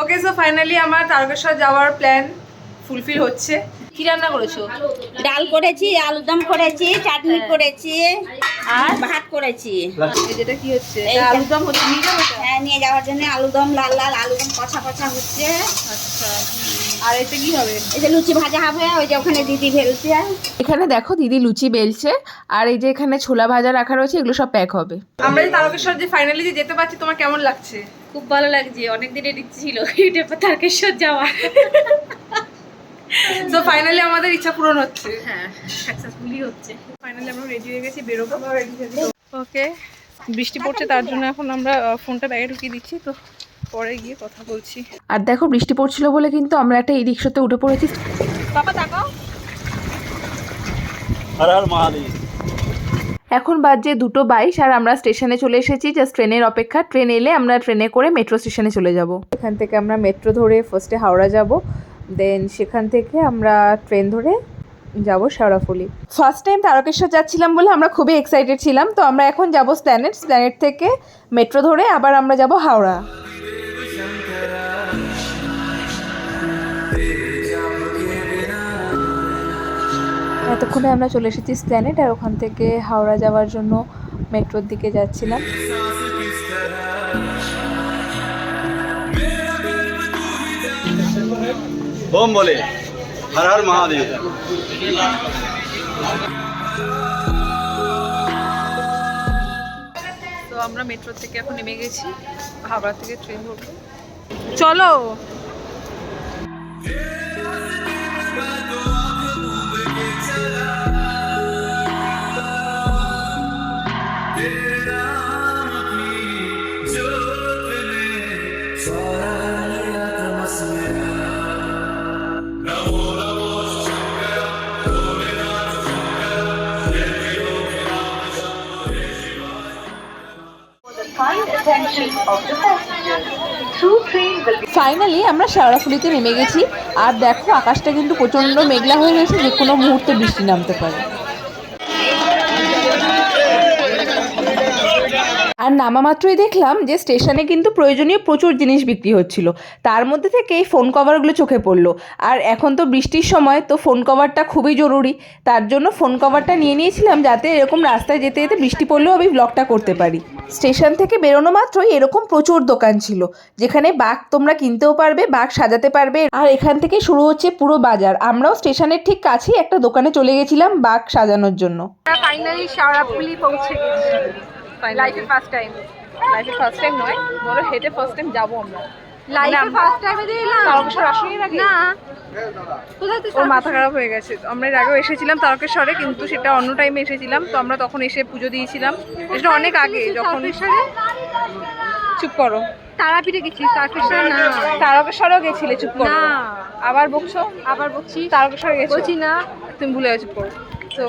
Okay so finally আমার তারকেশ্বর যাওয়ার plan fulfil হচ্ছে। কি রান্না করেছ? ডাল করেছি আলুদম করেছি চাটনি করেছি আর? ভাত করেছি। এই যেটা কি হচ্ছে? আলুদম হচ্ছে? নিয়ে যাব হ্যাঁ নিয়ে যাওয়ার জন্য আলুদম লাল লাল আলুদম কষা কষা হচ্ছে। আচ্ছা। আর এতে কি হবে? এই যে লুচি ভাজা হবে ওই যে ওখানে দিদি ফেলছে এখানে দেখো দিদি লুচি বেলছে আর এই যে এখানে ছোলা ভাজা রাখা রয়েছে এগুলো সব প্যাক হবে। আমরা যে তারকেশ্বর যে ফাইনালি যে যেতে পারছি তোমার কেমন লাগছে? খুব ভালো লাগছে অনেক দিনের ইচ্ছে ছিল এটা তারকেশ্বর যাওয়া। সো ফাইনালি আমাদের ইচ্ছা পূরণ হচ্ছে। হ্যাঁ সাকসেসফুলি হচ্ছে। ফাইনালি আমরা রেডি হয়ে গেছি বেরোবো। ওকে বৃষ্টি পড়ছে তার জন্য এখন আমরা ফোনটা ব্যাগে ঢুকিয়ে দিচ্ছি তো পরে গিয়ে কথা বলছি। আর দেখো বৃষ্টি পড়ছিল বলে কিন্তু আমরা একটা ই রিক্সাতে উঠে পড়েছি। বাবা তাকাও। আর আর এখন বাজে দুটো বাইশ আর আমরা স্টেশনে চলে এসেছি জাস্ট ট্রেনের অপেক্ষা। ট্রেন এলে আমরা ট্রেনে করে মেট্রো স্টেশনে চলে যাব। এখান থেকে আমরা মেট্রো ধরে ফার্স্টে হাওড়া যাব। দেন সেখান থেকে আমরা ট্রেন ধরে যাব সারাফুলি। ফার্স্ট টাইম তারকেশ্বর যাচ্ছিলাম বলে আমরা খুবই এক্সাইটেড ছিলাম। তো আমরা এখন যাব স্ট্যানেট স্ট্যানেট থেকে মেট্রো ধরে আবার আমরা যাব হাওড়া। এতক্ষণে আমরা চলে এসেছি স্প্ল্যানেট আর ওখান থেকে হাওড়া যাওয়ার জন্য মেট্রোর দিকে যাচ্ছিলাম। ওম বলে হর হর মহাদেব। তো আমরা মেট্রো থেকে এখন নেমে গেছি হাওড়া থেকে ট্রেন ধরবো চলো! ফাইনালি আমরা শেওড়াফুলিতে নেমে গেছি। আর দেখো, আকাশটা কিন্তু প্রচণ্ড মেঘলা হয়ে গেছে যে কোনো মুহূর্তে বৃষ্টি নামতে পারে। নামা মাত্রই দেখলাম যে স্টেশনে কিন্তু প্রয়োজনীয় প্রচুর জিনিস বিক্রি হচ্ছিল। তার মধ্যে থেকে এই ফোন কভারগুলো চোখে পড়ল। আর এখন তো বৃষ্টির সময়, তো ফোন কভারটা খুবই জরুরি। তার জন্য ফোন কভারটা নিয়ে নিয়েছিলাম যাতে এরকম রাস্তায় যেতে যেতে বৃষ্টি পড়লেও আমি ব্লগটা করতে পারি। স্টেশন থেকে বেরোনো মাত্রই এরকম প্রচুর দোকান ছিল, যেখানে বাঘ তোমরা কিনতেও পারবে, বাঘ সাজাতে পারবে। আর এখান থেকে শুরু হচ্ছে পুরো বাজার। আমরাও স্টেশনের ঠিক কাছেই একটা দোকানে চলে গেছিলাম বাঘ সাজানোর জন্য। ফাইনালি শাওড়াফুলি পৌঁছে গেছি। লাইফে ফার্স্ট টাইম লাইফে ফার্স্ট টাইম নয় বলো হেঁটে ফার্স্ট টাইম যাব আমরা। লাইফে ফার্স্ট টাইমে দিলাম তারকেশ্বর আসেনি আগে না। ওর মাথা খারাপ হয়ে গেছে। আমরা এর আগেও এসেছিলাম তারকেশ্বরে কিন্তু সেটা অন্য টাইমে এসেছিলাম তো আমরা তখন এসে পুজো দিয়েছিলাম। সেটা অনেক আগে যখন চুপ করো। তারাপীঠে গেছি তারকেশ্বর না। তারকেশ্বরেও গেছিলে চুপ করো। আবার বকছো? আবার বলছি তারকেশ্বরে গেছো? না। তুমি ভুলে গেছো চুপ করো তো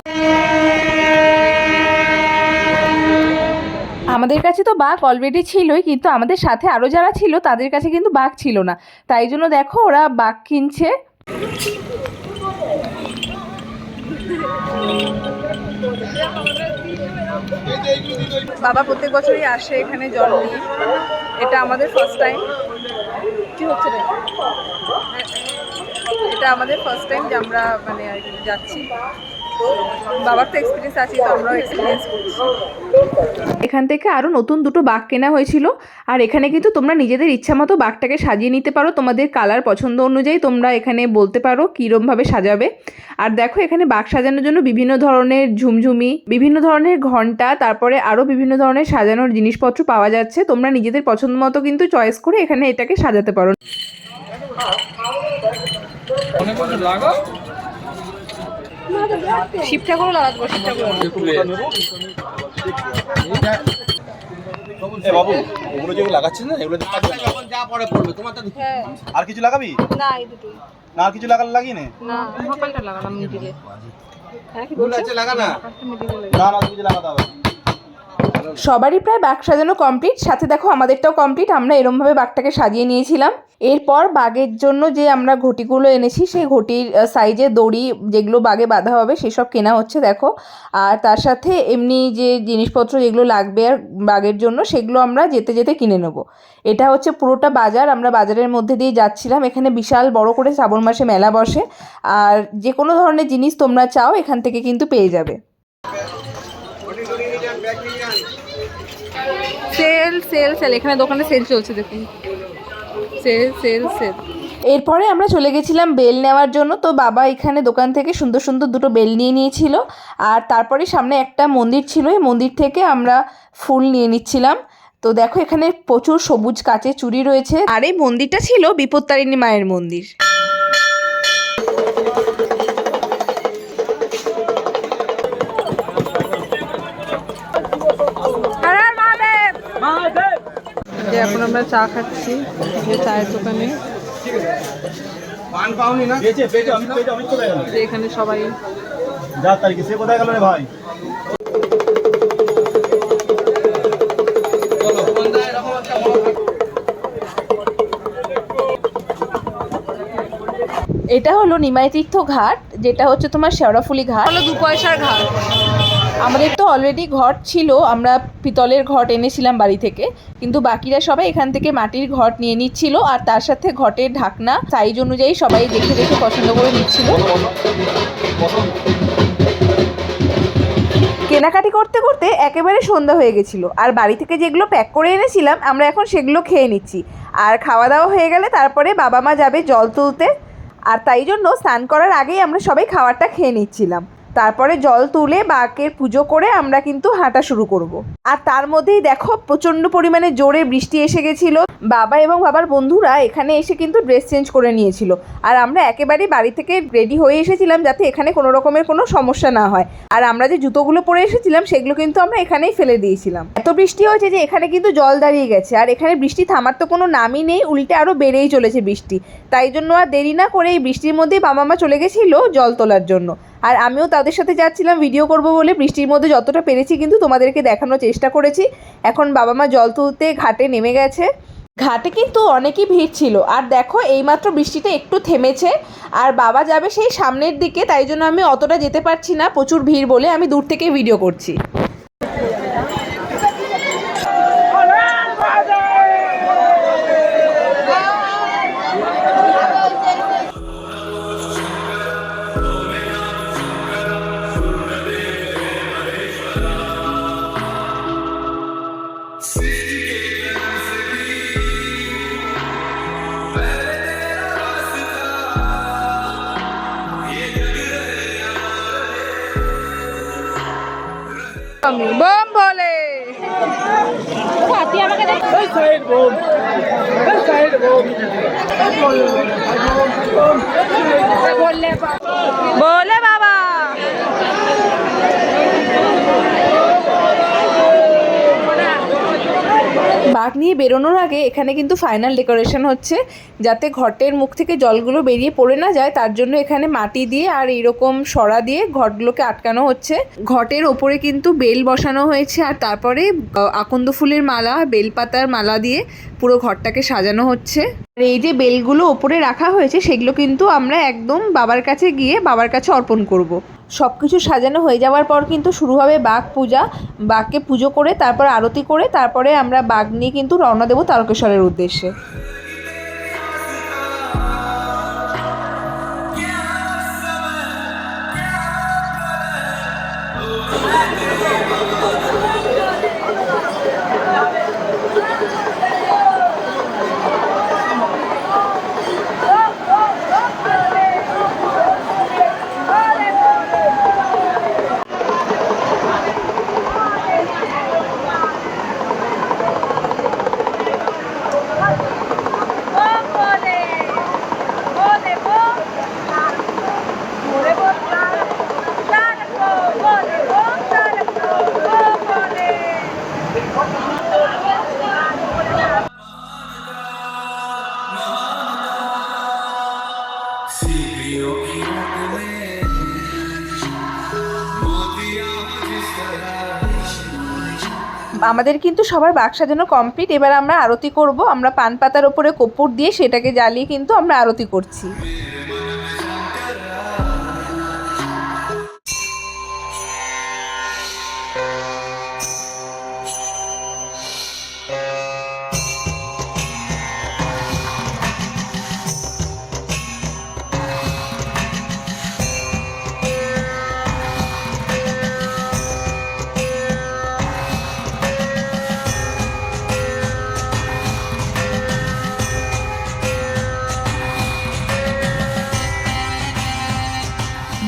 আমাদের কাছে তো বাঘ অলরেডি ছিলই কিন্তু আমাদের সাথে আরও যারা ছিল তাদের কাছে কিন্তু বাঘ ছিল না। তাই জন্য দেখো ওরা বাঘ কিনছে। বাবা প্রত্যেক বছরই আসে এখানে জল নিয়ে। এটা আমাদের ফার্স্ট টাইম কি হচ্ছে রে? এটা আমাদের ফার্স্ট টাইম যে আমরা মানে আর কি যাচ্ছি। বাবার তো এক্সপিরিয়েন্স আছে তো আমরাও এক্সপিরিয়েন্স করছি। এখান থেকে আরও নতুন দুটো বাঘ কেনা হয়েছিল আর এখানে কিন্তু তোমরা নিজেদের ইচ্ছা মতো বাঘটাকে সাজিয়ে নিতে পারো তোমাদের কালার পছন্দ অনুযায়ী তোমরা এখানে বলতে পারো কীরমভাবে সাজাবে। আর দেখো এখানে বাঘ সাজানোর জন্য বিভিন্ন ধরনের ঝুমঝুমি বিভিন্ন ধরনের ঘণ্টা তারপরে আরও বিভিন্ন ধরনের সাজানোর জিনিসপত্র পাওয়া যাচ্ছে। তোমরা নিজেদের পছন্দ মতো কিন্তু চয়েস করে এখানে এটাকে সাজাতে পারো। শিব ঠাকুরও লাগাবো শিব ঠাকুর। এ বাবু ওগুলো যেগুলো লাগাচ্ছিস না এগুলো দিয়ে কাজ না। যা পরে পড়বে তোমার তো হ্যাঁ। আর কিছু লাগাবি? না এই দুটোই। না আর কিছু লাগালে লাগিয়ে নে। না সকালটা লাগালাম মিডিলে। হ্যাঁ কি বলছিস লাগা না না না কিছু লাগাতে হবে। সবারই প্রায় বাঘ সাজানো কমপ্লিট সাথে দেখো আমাদেরটাও কমপ্লিট আমরা এরমভাবে বাঘটাকে সাজিয়ে নিয়েছিলাম। এরপর বাঘের জন্য যে আমরা ঘটিগুলো এনেছি, সেই ঘটির সাইজে দড়ি, যেগুলো বাঘে বাঁধা হবে, সেসব কেনা হচ্ছে, দেখো। আর তার সাথে এমনি যে জিনিসপত্র যেগুলো লাগবে আর বাঘের জন্য, সেগুলো আমরা যেতে যেতে কিনে নেব। এটা হচ্ছে পুরোটা বাজার। আমরা বাজারের মধ্যে দিয়ে যাচ্ছিলাম। এখানে বিশাল বড় করে শ্রাবণ মাসে মেলা বসে। আর যে কোনো ধরনের জিনিস তোমরা চাও, এখান থেকে কিন্তু পেয়ে যাবে। Sale sale sale. এখানে দোকানে সেল চলছে দেখুন। Sale sale sale. এরপরে আমরা চলে গেছিলাম বেল নেওয়ার জন্য। তো বাবা এখানে দোকান থেকে সুন্দর সুন্দর দুটো বেল নিয়ে নিয়েছিল। আর তারপরে সামনে একটা মন্দির ছিল। এই মন্দির থেকে আমরা ফুল নিয়ে নিচ্ছিলাম। তো দেখো এখানে প্রচুর সবুজ কাচের চুরি রয়েছে। আর এই মন্দিরটা ছিল বিপত্তারিণী মায়ের মন্দির। এখন আমরা চা খাচ্ছি চায়ের দোকানে। এখানে সবাই। যা তারিখে সে কোথায় গেল রে ভাই এটা হলো নিমাই তীর্থ ঘাট যেটা হচ্ছে তোমার শেওড়াফুলি ঘাট। হলো দু পয়সার ঘাট। আমাদের তো অলরেডি ঘট ছিল, আমরা পিতলের ঘট এনেছিলাম বাড়ি থেকে, কিন্তু বাকিরা সবাই এখান থেকে মাটির ঘট নিয়ে নিচ্ছিল, আর তার সাথে ঘটের ঢাকনা সাইজ অনুযায়ী সবাই দেখে দেখে পছন্দ করে নিচ্ছিল। কেনাকাটি করতে করতে একেবারে সন্ধ্যা হয়ে গেছিল, আর বাড়ি থেকে যেগুলো প্যাক করে এনেছিলাম, আমরা এখন সেগুলো খেয়ে নিচ্ছি। আর খাওয়া দাওয়া হয়ে গেলে তারপরে বাবা মা যাবে জল তুলতে, আর তাই জন্য স্নান করার আগেই আমরা সবাই খাবারটা খেয়ে নিচ্ছিলাম। তারপরে জল তুলে বাকের পুজো করে আমরা কিন্তু হাঁটা শুরু করব। আর তার মধ্যেই দেখো প্রচণ্ড পরিমাণে জোরে বৃষ্টি এসে গেছিল। বাবা এবং বাবার বন্ধুরা এখানে এসে কিন্তু ড্রেস চেঞ্জ করে নিয়েছিল। আর আমরা একেবারেই বাড়ি থেকে রেডি হয়ে এসেছিলাম যাতে এখানে কোনো রকমের কোনো সমস্যা না হয়। আর আমরা যে জুতোগুলো পরে এসেছিলাম সেগুলো কিন্তু আমরা এখানেই ফেলে দিয়েছিলাম। এত বৃষ্টি হয়েছে যে এখানে কিন্তু জল দাঁড়িয়ে গেছে। আর এখানে বৃষ্টি থামার তো কোনো নামই নেই, উল্টে আরও বেড়েই চলেছে বৃষ্টি। তাই জন্য আর দেরি না করে এই বৃষ্টির মধ্যেই বাবা মা চলে গেছিল জল তোলার জন্য। আর আমিও তাদের সাথে যাচ্ছিলাম ভিডিও করব বলে। বৃষ্টির মধ্যে যতটা পেরেছি কিন্তু তোমাদেরকে দেখানোর চেষ্টা করেছি। এখন বাবা মা জল তুলতে ঘাটে নেমে গেছে। ঘাটে কিন্তু অনেকই ভিড় ছিল। আর দেখো, এইমাত্র বৃষ্টিটা একটু থেমেছে। আর বাবা যাবে সেই সামনের দিকে, তাই জন্য আমি অতটা যেতে পারছি না। প্রচুর ভিড় বলে আমি দূর থেকে ভিডিও করছি। আমি বম বলে বলে বাঘ নিয়ে বেরোনোর আগে এখানে কিন্তু ফাইনাল ডেকোরেশন হচ্ছে, যাতে ঘটের মুখ থেকে জলগুলো বেরিয়ে পড়ে না যায়। তার জন্য এখানে মাটি দিয়ে আর এরকম সরা দিয়ে ঘটগুলোকে আটকানো হচ্ছে। ঘটের ওপরে কিন্তু বেল বসানো হয়েছে আর তারপরে আকন্দ ফুলের মালা, বেলপাতার মালা দিয়ে পুরো ঘরটাকে সাজানো হচ্ছে। আর এই যে বেলগুলো ওপরে রাখা হয়েছে, সেগুলো কিন্তু আমরা একদম বাবার কাছে গিয়ে বাবার কাছে অর্পণ করব। সব কিছু সাজানো হয়ে যাওয়ার পর কিন্তু শুরু হবে বাঘ পূজা। বাঘকে পুজো করে, তারপর আরতি করে, তারপরে আমরা বাঘ নিয়ে কিন্তু রওনা দেবো তারকেশ্বরের উদ্দেশ্যে। আমাদের কিন্তু সবার বাক্সা যেন কমপ্লিট এবার আমরা আরতি করব। আমরা পান পাতার ওপরে কপুর দিয়ে সেটাকে জ্বালিয়ে কিন্তু আমরা আরতি করছি।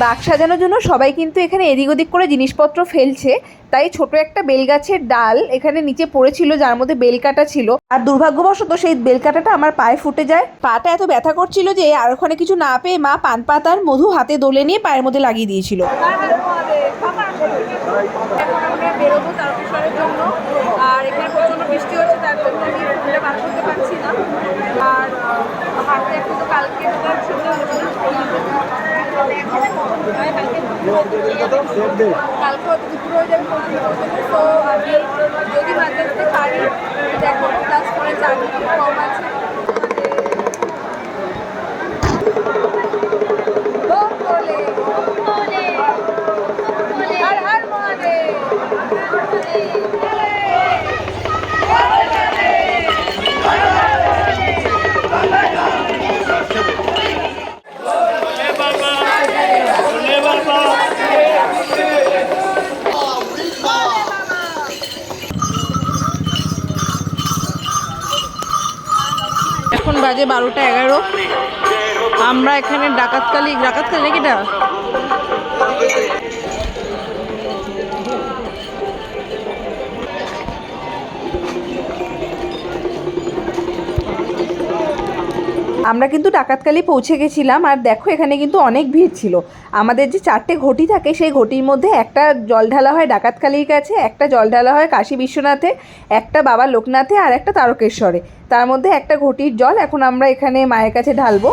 বাক সাজানোর জন্য সবাই কিন্তু এখানে এদিক ওদিক করে জিনিসপত্র ফেলছে। তাই ছোট একটা বেলগাছের ডাল এখানে নিচে পড়েছিল, যার মধ্যে বেল কাটা ছিল। আর দুর্ভাগ্যবশত সেই বেল কাটাটা আমার পায়ে ফুটে যায়। পাটা এত ব্যথা করছিল যে আর ওখানে কিছু না পেয়ে মা পান পাতার মধু হাতে দোলে নিয়ে পায়ের মধ্যে লাগিয়ে দিয়েছিল। আর হাতে একটু কালকে কালকে পৌঁছতে তো আমি যদি মাঝে পারি দেখো ক্লাস করে চাকরি কম আছে। বাজে বারোটা এগারো। আমরা এখানে ডাকাতকালি ডাকাতকালি নাকি এটা? আমরা কিন্তু ডাকাতকালি পৌঁছে গেছিলাম আর দেখো এখানে কিন্তু অনেক ভিড় ছিল। আমাদের যে চারটে ঘটি থাকে, সেই ঘটির মধ্যে একটা জল ঢালা হয় ডাকাতকালির কাছে, একটা জল ঢালা হয় কাশী বিশ্বনাথে, একটা বাবা লোকনাথে আর একটা তারকেশ্বরে। তার মধ্যে একটা ঘটির জল এখন আমরা এখানে মায়ের কাছে ঢালবো।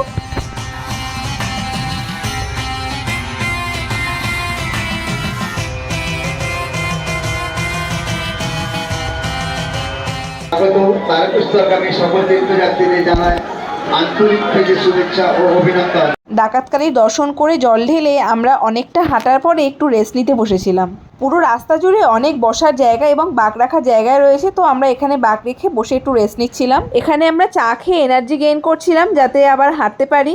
স্বাগত তারকেশ্বরগামী সকল তীর্থযাত্রীদের জানায় আন্তরিক থেকে শুভেচ্ছা ও অভিনন্দন। ডাকাতকারী দর্শন করে জল ঢেলে আমরা অনেকটা হাঁটার পরে একটু রেস্ট নিতে বসেছিলাম। পুরো রাস্তা জুড়ে অনেক বসার জায়গা এবং বাক রাখার জায়গায় রয়েছে, তো আমরা এখানে বাক রেখে বসে একটু রেস্ট নিচ্ছিলাম। এখানে আমরা চা খেয়ে এনার্জি গেইন করছিলাম যাতে আবার হাঁটতে পারি।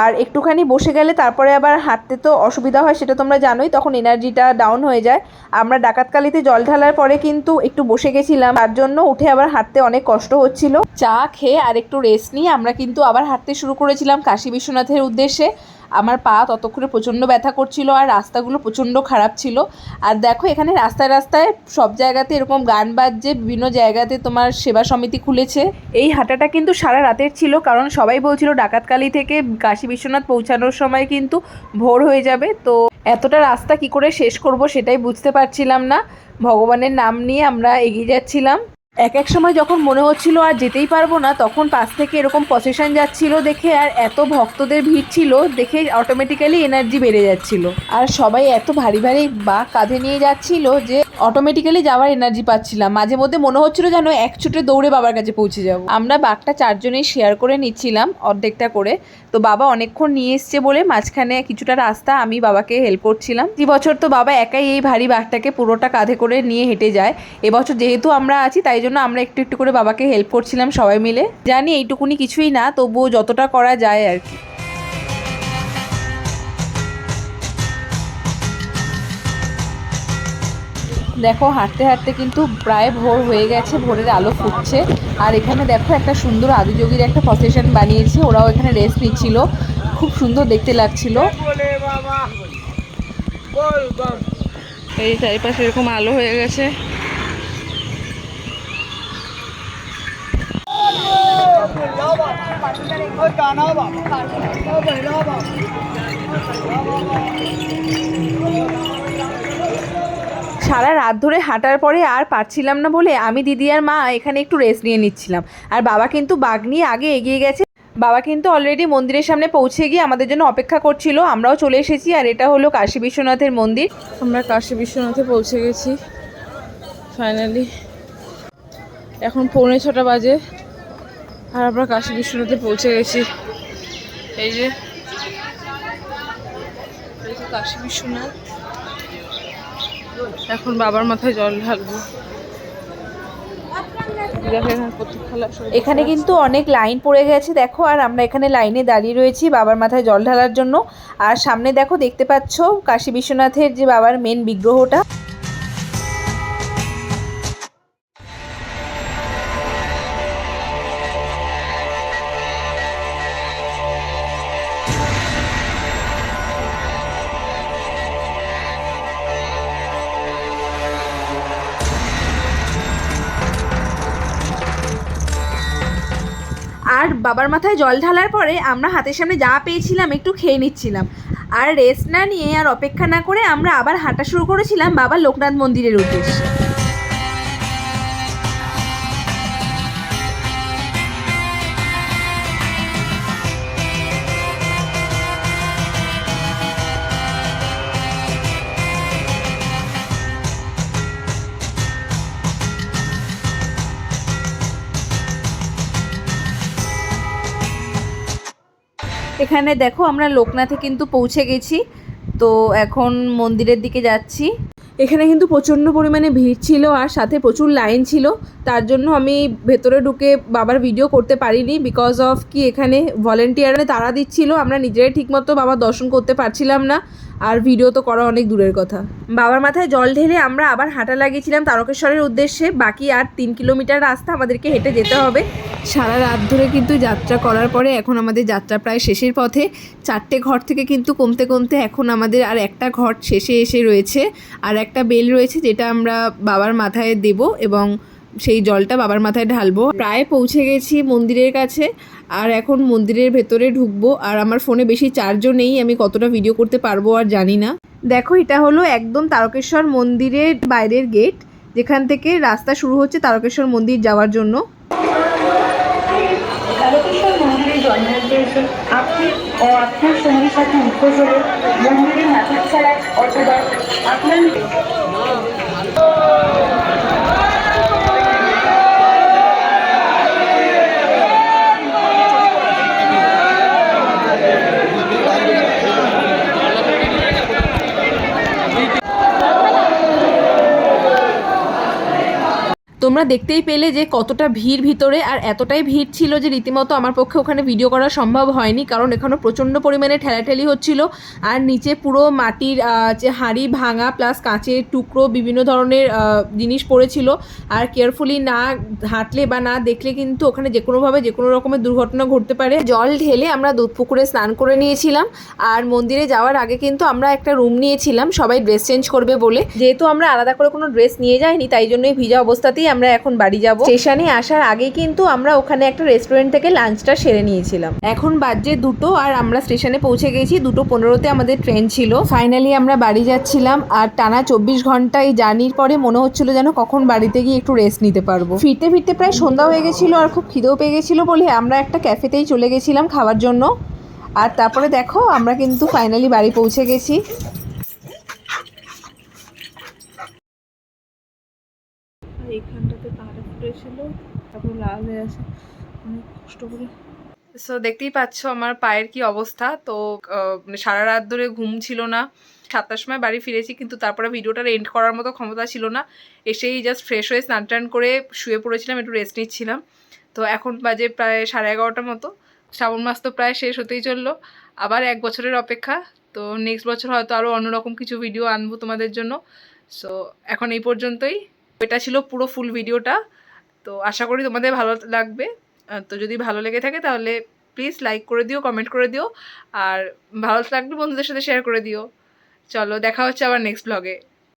আর একটুখানি বসে গেলে তারপরে আবার হাঁটতে তো অসুবিধা হয়, সেটা তোমরা জানোই, তখন এনার্জিটা ডাউন হয়ে যায়। আমরা ডাকাতকালিতে জল ঢালার পরে কিন্তু একটু বসে গেছিলাম, তার জন্য উঠে আবার হাঁটতে অনেক কষ্ট হচ্ছিল। চা খেয়ে আর একটু রেস্ট নিয়ে আমরা কিন্তু আবার হাঁটতে শুরু করেছিলাম কাশী বিশ্বনাথের উদ্দেশ্যে। আমার পা ততক্ষণে প্রচণ্ড ব্যথা করছিল আর রাস্তাগুলো প্রচণ্ড খারাপ ছিল। আর দেখো, এখানে রাস্তায় রাস্তায় সব জায়গাতে এরকম গান বাজছে, বিভিন্ন জায়গাতে তোমার সেবা সমিতি খুলেছে। এই হাঁটাটা কিন্তু সারা রাতের ছিল, কারণ সবাই বলছিল ডাকাতকালি থেকে কাশী বিশ্বনাথ পৌঁছানোর সময় কিন্তু ভোর হয়ে যাবে। তো এতটা রাস্তা কি করে শেষ করব সেটাই বুঝতে পারছিলাম না। ভগবানের নাম নিয়ে আমরা এগিয়ে যাচ্ছিলাম। এক এক সময় যখন মনে হচ্ছিল আর যেতেই পারব না, তখন পাশ থেকে এরকম পসেশন যাচ্ছিল দেখে আর এত ভক্তদের ভিড় ছিল দেখে অটোমেটিক্যালি এনার্জি বেড়ে যাচ্ছিল। আর সবাই এত ভারী ভারী বা কাঁধে নিয়ে যাচ্ছিল যে অটোমেটিক্যালি যাওয়ার এনার্জি পাচ্ছিলাম। মাঝে মধ্যে মনে হচ্ছিল যেন এক ছুটে দৌড়ে বাবার কাছে পৌঁছে যাব। আমরা বাঘটা চারজনেই শেয়ার করে নিচ্ছিলাম অর্ধেকটা করে। তো বাবা অনেকক্ষণ নিয়ে এসছে বলে মাঝখানে কিছুটা রাস্তা আমি বাবাকে হেল্প করছিলাম। এই বছর তো বাবা একাই এই ভারী বাঘটাকে পুরোটা কাঁধে করে নিয়ে হেঁটে যায়। এবছর যেহেতু আমরা আছি, তাই জন্য আমরা একটু একটু করে বাবাকে হেল্প করছিলাম সবাই মিলে। জানি এইটুকুনি কিছুই না, তবুও যতটা করা যায় আর কি। দেখো, হাঁটতে হাঁটতে কিন্তু প্রায় ভোর হয়ে গেছে, ভোরের আলো ফুটছে। আর এখানে দেখো, একটা সুন্দর আদিযোগীর একটা প্রসেশন বানিয়েছে, ওরাও এখানে রেস্ট নিচ্ছিল। খুব সুন্দর দেখতে লাগছিল। এই চারিপাশে এরকম আলো হয়ে গেছে। রাত ধরে হাঁটার পরে আর পারছিলাম না বলে আমি দিদি আর মা এখানে একটু রেস্ট নিয়ে নিচ্ছিলাম। আর বাবা কিন্তু বাঘ নিয়ে আগে এগিয়ে গেছে। বাবা কিন্তু অলরেডি মন্দিরের সামনে পৌঁছে গিয়ে আমাদের জন্য অপেক্ষা করছিল। আমরাও চলে এসেছি আর এটা হলো কাশী বিশ্বনাথের মন্দির। আমরা কাশী বিশ্বনাথে পৌঁছে গেছি। ফাইনালি এখন পৌনে ছটা বাজে। আর আমরা কাশী বিশ্বনাথে পৌঁছে গেছি। এই যে কাশী বিশ্বনাথ। এখন বাবার মাথায় জল ঢালবো। এখানে কিন্তু অনেক লাইন পড়ে গেছে দেখো আর আমরা এখানে লাইনে দাঁড়িয়ে রয়েছি বাবার মাথায় জল ঢালার জন্য। আর সামনে দেখো দেখতে পাচ্ছ কাশী বিশ্বনাথের যে বাবার মেন বিগ্রহটা। বাবার মাথায় জল ঢালার পরে আমরা হাতের সামনে যা পেয়েছিলাম একটু খেয়ে নিচ্ছিলাম। আর রেস্ট না নিয়ে আর অপেক্ষা না করে আমরা আবার হাঁটা শুরু করেছিলাম বাবা লোকনাথ মন্দিরের উদ্দেশ্যে। এখানে দেখো আমরা লোকনাথে কিন্তু পৌঁছে গেছি। তো এখন মন্দিরের দিকে যাচ্ছি। এখানে কিন্তু প্রচণ্ড পরিমাণে ভিড় ছিল আর সাথে প্রচুর লাইন ছিল। তার জন্য আমি ভেতরে ঢুকে বাবার ভিডিও করতে পারিনি বিকজ অফ কি এখানে ভলেন্টিয়ারে তারা দিচ্ছিল। আমরা নিজেরাই ঠিকমতো বাবার দর্শন করতে পারছিলাম না। আর ভিডিও তো করা অনেক দূরের কথা। বাবার মাথায় জল ঢেলে আমরা আবার হাঁটা লাগিয়েছিলাম তারকেশ্বরের উদ্দেশ্যে। বাকি আর তিন কিলোমিটার রাস্তা আমাদেরকে হেঁটে যেতে হবে। সারা রাত ধরে কিন্তু যাত্রা করার পরে এখন আমাদের যাত্রা প্রায় শেষের পথে। চারটে ঘর থেকে কিন্তু কমতে কমতে এখন আমাদের আর একটা ঘর শেষে এসে রয়েছে। আর একটা বেল রয়েছে যেটা আমরা বাবার মাথায় দেব এবং সেই জলটা বাবার মাথায় ঢালবো। প্রায় পৌঁছে গেছি মন্দিরের কাছে, আর এখন মন্দিরের ভেতরে ঢুকবো, আর আমার ফোনে বেশি চার্জও নেই, আমি কতটা ভিডিও করতে পারব আর জানি না। দেখো, এটা হলো একদম তারকেশ্বর মন্দিরের বাইরের গেট যেখান থেকে রাস্তা শুরু হচ্ছে তারকেশ্বর মন্দির যাওয়ার জন্য। আপনার সাথে মাথার ছাড়া অথবা আপনার তোমরা দেখতেই পেলে যে কতটা ভিড় ভিতরে আর এতটাই ভিড় ছিল যে রীতিমতো আমার পক্ষে ওখানে ভিডিও করা সম্ভব হয়নি, কারণ এখানে প্রচণ্ড পরিমাণে ঠেলাঠেলি হচ্ছিল। আর নিচে পুরো মাটির যে হাঁড়ি ভাঙা প্লাস কাঁচের টুকরো বিভিন্ন ধরনের জিনিস পড়েছিল। আর কেয়ারফুলি না হাঁটলে বা না দেখলে কিন্তু ওখানে যে কোনোভাবে যে কোনো রকমের দুর্ঘটনা ঘটতে পারে। জল ঢেলে আমরা দুধ পুকুরে স্নান করে নিয়েছিলাম। আর মন্দিরে যাওয়ার আগে কিন্তু আমরা একটা রুম নিয়েছিলাম, সবাই ড্রেস চেঞ্জ করবে বলে। যেহেতু আমরা আলাদা করে কোনো ড্রেস নিয়ে যাইনি, তাই জন্যই ভিজা অবস্থাতেই আমরা এখন বাড়ি যাব। স্টেশনে আসার আগে কিন্তু আমরা ওখানে একটা রেস্টুরেন্ট থেকে লাঞ্চটা সেরে নিয়েছিলাম। এখন বাজে দুটো আর আমরা স্টেশনে পৌঁছে গেছি। দুটো পনেরোতে আমাদের ট্রেন ছিল। ফাইনালি আমরা বাড়ি যাচ্ছিলাম আর টানা চব্বিশ ঘণ্টা এই জার্নির পরে মনে হচ্ছিল যেন কখন বাড়িতে গিয়ে একটু রেস্ট নিতে পারব। ফিরতে ফিরতে প্রায় সন্ধ্যা হয়ে গেছিল আর খুব খিদেও পেয়ে গেছিল বলে আমরা একটা ক্যাফেতেই চলে গেছিলাম খাওয়ার জন্য। আর তারপরে দেখো আমরা কিন্তু ফাইনালি বাড়ি পৌঁছে গেছি। ফুটেছিল তারপর লাল হয়ে আছে অনেক কষ্ট করে। সো দেখতেই পাচ্ছ আমার পায়ের কি অবস্থা। তো মানে সারা রাত ধরে ঘুম ছিল না। সাতটার সময় বাড়ি ফিরেছি, কিন্তু তারপরে ভিডিওটার এন্ড করার মতো ক্ষমতা ছিল না। এসেই জাস্ট ফ্রেশ হয়ে স্নান টান করে শুয়ে পড়েছিলাম, একটু রেস্ট নিচ্ছিলাম। তো, এখন বাজে প্রায় সাড়ে এগারোটার মতো। শ্রাবণ মাস তো প্রায় শেষ হতেই চলল। আবার এক বছরের অপেক্ষা। তো নেক্সট বছর হয়তো আরও অন্যরকম কিছু ভিডিও আনব তোমাদের জন্য। সো এখন এই পর্যন্তই। এটা ছিল পুরো ফুল ভিডিওটা তো আশা করি তোমাদের ভালো লাগবে। তো যদি ভালো লেগে থাকে তাহলে প্লিজ লাইক করে দিও কমেন্ট করে দিও। আর ভালো লাগলে বন্ধুদের সাথে শেয়ার করে দিও। চলো, দেখা হচ্ছে আবার নেক্সট ব্লগে